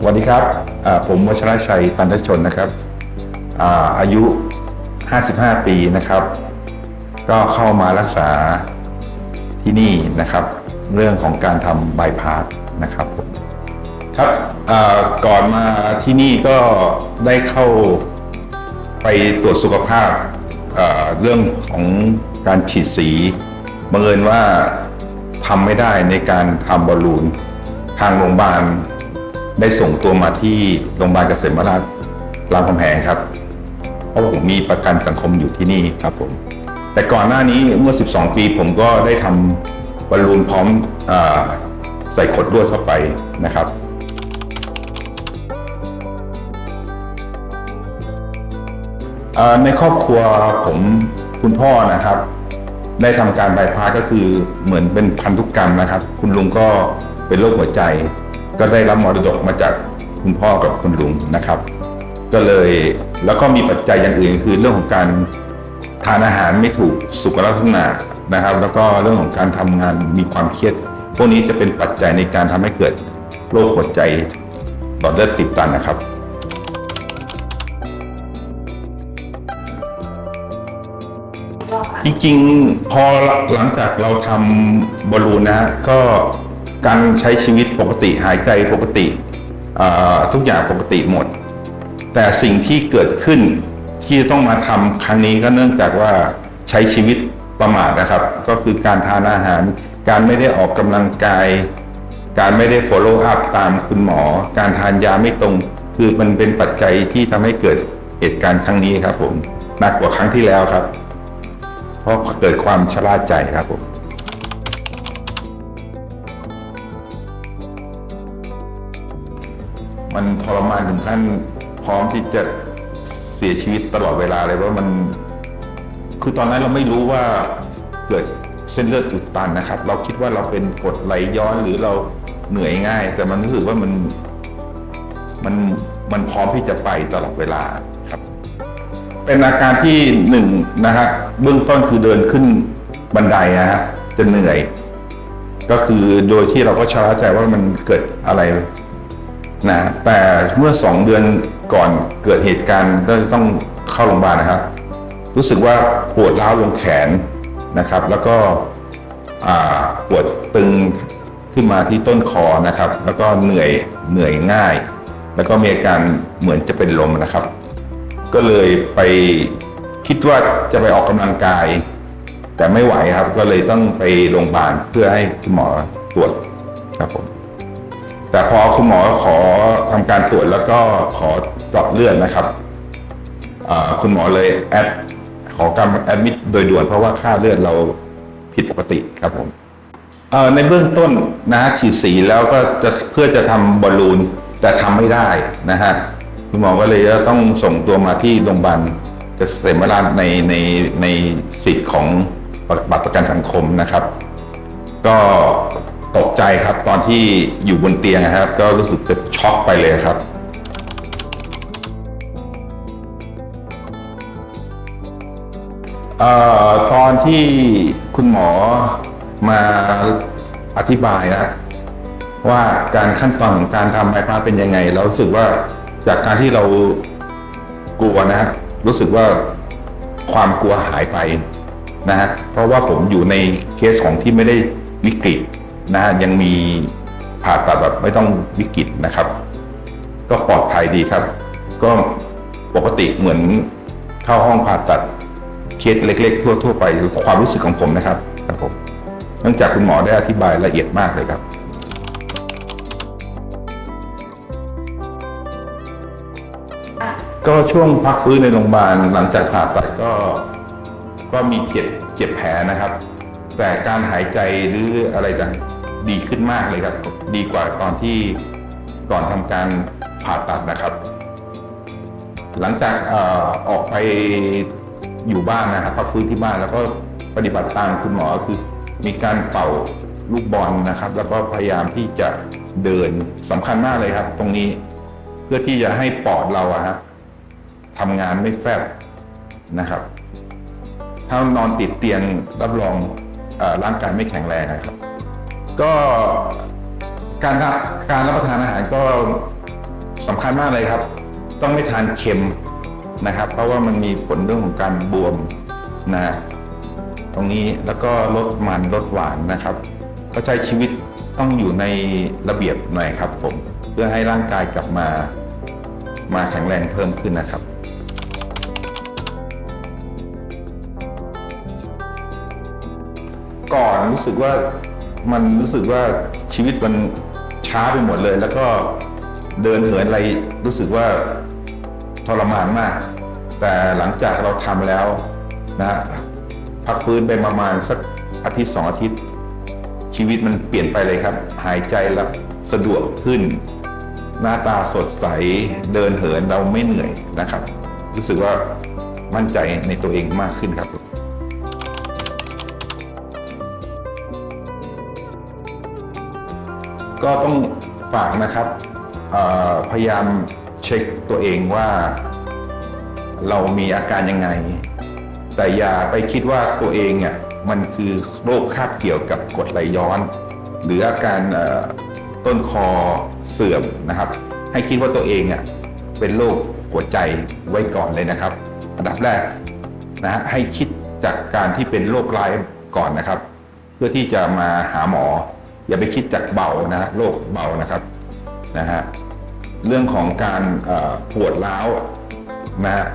สวัสดีครับ ผมวชรชัยปันทชนนะครับอาอายุ 55 ปีนะครับ ก็เข้ามารักษาที่นี่นะครับ เรื่องของการทำบายพาสนะครับครับก่อนมาที่นี่ก็ได้เข้าไปตรวจสุขภาพาเรื่องของการฉีดสีบังเอิญว่าทำไม่ได้ในการทำบอลลูนทางโรงพยาบาล ได้ส่งตัวมาที่โรงพยาบาลเกษมราชรามคำแหงครับ เพราะว่าผมมีประกันสังคมอยู่ที่นี่ครับผม แต่ก่อนหน้านี้เมื่อ 12 ปีผมก็ได้ทำบอลลูนพร้อมอใส่ขดลวดเข้าไปนะครับในครอบครัวผมคุณพ่อนะครับ ได้ทำการบายพาสก็คือเหมือนเป็นพันธุกรรมนะครับ คุณลุงก็เป็นโรคหัวใจ ก็ได้รับมรดกมาจากคุณพ่อกับคุณลุงนะครับ ก็เลยแล้วก็มีปัจจัยอย่างอื่นคือเรื่องของการทานอาหารไม่ถูกสุขลักษณะนะครับ แล้วก็เรื่องของการทำงานมีความเครียด พวกนี้จะเป็นปัจจัยในการทำให้เกิดโรคหัวใจหลอดเลือดติดตันนะครับจริงๆ พอหลังจากเราทำบอลลูนนะก็ การใช้ชีวิตปกติหายใจปกติทุกอย่างปกติหมด แต่สิ่งที่เกิดขึ้นที่ต้องมาทำครั้งนี้ก็เนื่องจากว่าใช้ชีวิตประมาทนะครับ ก็คือการทานอาหาร การไม่ได้ออกกำลังกาย การไม่ได้ follow up ตามคุณหมอ การทานยาไม่ตรง คือมันเป็นปัจจัยที่ทำให้เกิดเหตุการณ์ครั้งนี้ครับผมหนักกว่าครั้งที่แล้วครับ เพราะเกิดความชราใจครับผม มันทรมานถึงขั้นพร้อมที่จะเสียชีวิตตลอดเวลาเลยว่ามัน คือตอนนั้นเราไม่รู้ว่าเกิดเส้นเลือดอุดตันนะครับ เราคิดว่าเราเป็นกดไหลย้อนหรือเราเหนื่อยง่าย แต่มันรู้สึกว่ามันมันมันพร้อมที่จะไปตลอดเวลาครับ เป็นอาการที่หนึ่งนะฮะเบื้องต้นคือเดินขึ้นบันไดนะฮะจะเหนื่อย ก็คือโดยที่เราก็ชะล่าใจว่ามันเกิดอะไร นะแต่เมื่อสองเดือนก่อนเกิดเหตุการณ์ก็ต้องเข้าโรงพยาบาลนะครับ รู้สึกว่าปวดร้าวลงแขนนะครับ แล้วก็ปวดตึงขึ้นมาที่ต้นคอนะครับ แล้วก็เหนื่อยเหนื่อยง่าย แล้วก็มีอาการเหมือนจะเป็นลมนะครับ ก็เลยไปคิดว่าจะไปออกกำลังกาย แต่ไม่ไหวครับ ก็เลยต้องไปโรงพยาบาลเพื่อให้คุณหมอตรวจครับผม แต่พอคุณหมอขอทำการตรวจแล้วก็ขอเจาะเลือดนะครับคุณหมอเลยแอดขอการแอดมิดโดยด่วนเพราะว่าค่าเลือดเราผิดปกติครับผมในเบื้องต้นนะฮะฉีดสีแล้วก็จะเพื่อจะทำบอลลูนแต่ทำไม่ได้นะฮะคุณหมอก็เลยจะต้องส่งตัวมาที่โรงพยาบาลเกษมราชในในในสิทธิ์ของบัตรประกันสังคมนะครับ ก็ ตกใจครับตอนที่อยู่บนเตียงนะครับ ก็รู้สึกจะช็อกไปเลยครับ เอ่อตอนที่คุณหมอมาอธิบายนะว่าการขั้นตอนของการทำไบพาสเป็นยังไงเรารู้สึกว่าจากการที่เรากลัวนะฮะรู้สึกว่าความกลัวหายไปนะฮะเพราะว่าผมอยู่ในเคสของที่ไม่ได้วิกฤต นะฮะยังมีผ่าตัดแบบไม่ต้องวิกฤตนะครับ ก็ปลอดภัยดีครับ ก็ปกติเหมือนเข้าห้องผ่าตัดเคสเล็ก ๆ ทั่ว ๆ ไปความรู้สึกของผมนะครับครับผมเนื่องจากคุณหมอได้อธิบายละเอียดมากเลยครับก็ช่วงพักฟื้นในโรงพยาบาลหลังจากผ่าตัดก็ก็มีเจ็บเจ็บแผลนะครับ แต่การหายใจหรืออะไรต่าง ดีขึ้นมากเลยครับ ดีกว่าตอนที่ก่อนทำการผ่าตัดนะครับ หลังจากออกไปอยู่บ้านนะครับพักฟื้นที่บ้านแล้วก็ปฏิบัติตามคุณหมอคือ มีการเป่าลูกบอลนะครับ แล้วก็พยายามที่จะเดินสำคัญมากเลยครับ ตรงนี้เพื่อที่จะให้ปอดเราอะฮะทำงานไม่แฟบนะครับ ถ้านอนติดเตียงรับรองอร่างกายไม่แข็งแรงนะครับ ก็การรับการรับประทานอาหารก็สำคัญมากเลยครับ ต้องไม่ทานเค็มนะครับ เพราะว่ามันมีผลเรื่องของการบวมนะฮะตรงนี้แล้วก็ลดมันลดหวานนะครับ ก็ใช้ชีวิตต้องอยู่ในระเบียบหน่อยครับ ผมเพื่อให้ร่างกายกลับมามาแข็งแรงเพิ่มขึ้นนะครับก่อนรู้สึกว่า มันรู้สึกว่าชีวิตมันช้าไปหมดเลย แล้วก็เดินเหินอะไรรู้สึกว่าทรมานมาก แต่หลังจากเราทำแล้วนะพักฟื้นไปประมาณสักอาทิตย์สองอาทิตย์ ชีวิตมันเปลี่ยนไปเลยครับ หายใจแล้วสะดวกขึ้น หน้าตาสดใสเดินเหินเราไม่เหนื่อยนะครับ รู้สึกว่ามั่นใจในตัวเองมากขึ้นครับ ก็ต้องฝากนะครับพยายามเช็คตัวเองว่า เรามีอาการยังไง แต่อย่าไปคิดว่าตัวเองเนี่ยมันคือโรคคาบเกี่ยวกับกรดไหลย้อน หรืออาการต้นคอเสื่อมนะครับ ให้คิดว่าตัวเองอะเป็นโรคหัวใจไว้ก่อนเลยนะครับ อันดับแรกนะฮะให้คิดจากการที่เป็นโรคร้ายก่อนนะครับ เพื่อที่จะมาหาหมอ อย่าไปคิดจากเบานะโรคเบานะครับนะฮะเรื่องของการปวดร้าวนะฮะ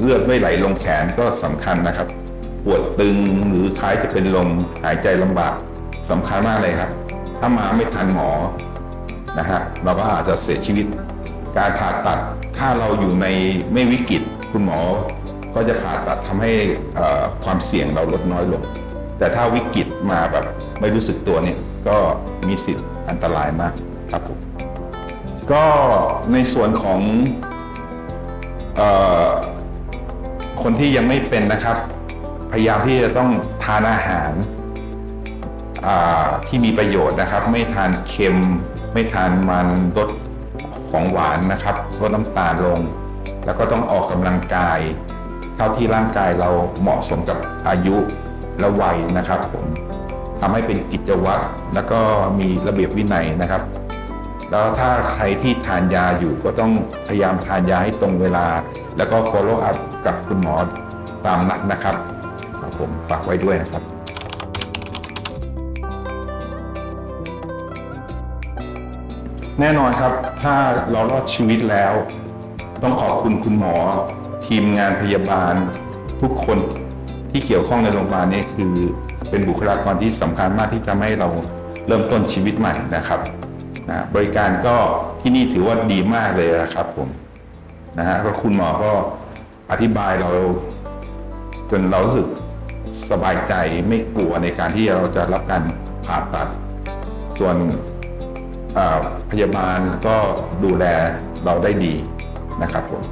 เลือดไม่ไหลลงแขนก็สำคัญนะครับ ปวดตึงหรือคล้ายจะเป็นลมหายใจลำบากสำคัญมากเลยครับ ถ้ามาไม่ทันหมอนะฮะเราก็อาจจะเสียชีวิต การผ่าตัดถ้าเราอยู่ในไม่วิกฤตคุณหมอ ก็จะผ่าตัดทำให้ความเสี่ยงเราลดน้อยลง แต่ถ้าวิกฤตมาแบบไม่รู้สึกตัวเนี่ย ก็มีสิทธิ์อันตรายมากครับผมก็ในส่วนของออคนที่ยังไม่เป็นนะครับ พยายามที่จะต้องทานอาหารที่มีประโยชน์นะครับ ไม่ทานเค็ม ไม่ทานมันลดของหวานนะครับลดน้ำตาลลง แล้วก็ต้องออกกำลังกาย เท่าที่ร่างกายเราเหมาะสมกับอายุและวัยนะครับผม ทำให้เป็นกิจวัตรแล้วก็มีระเบียบวินัยนะครับ แล้วถ้าใครที่ทานยาอยู่ก็ต้องพยายามทานยาให้ตรงเวลา แล้วก็ follow up กับคุณหมอตามนัดนะครับครับผมฝากไว้ด้วยนะครับแน่นอนครับ ถ้าเรารอดชีวิตแล้ว ต้องขอบคุณคุณหมอ ทีมงานพยาบาล ทุกคนที่เกี่ยวข้องในโรงพยาบาลนี่คือ เป็นบุคลากรที่สำคัญมากที่ทำให้เราเริ่มต้นชีวิตใหม่นะครับนะบริการก็ที่นี่ถือว่าดีมากเลยนะครับผมนะฮะก็คุณหมอก็อธิบายเราจนเรารู้สึกสบายใจไม่กลัวในการที่เราจะรับการผ่าตัด ส่วนอ่าพยาบาลก็ดูแลเราได้ดีนะครับผม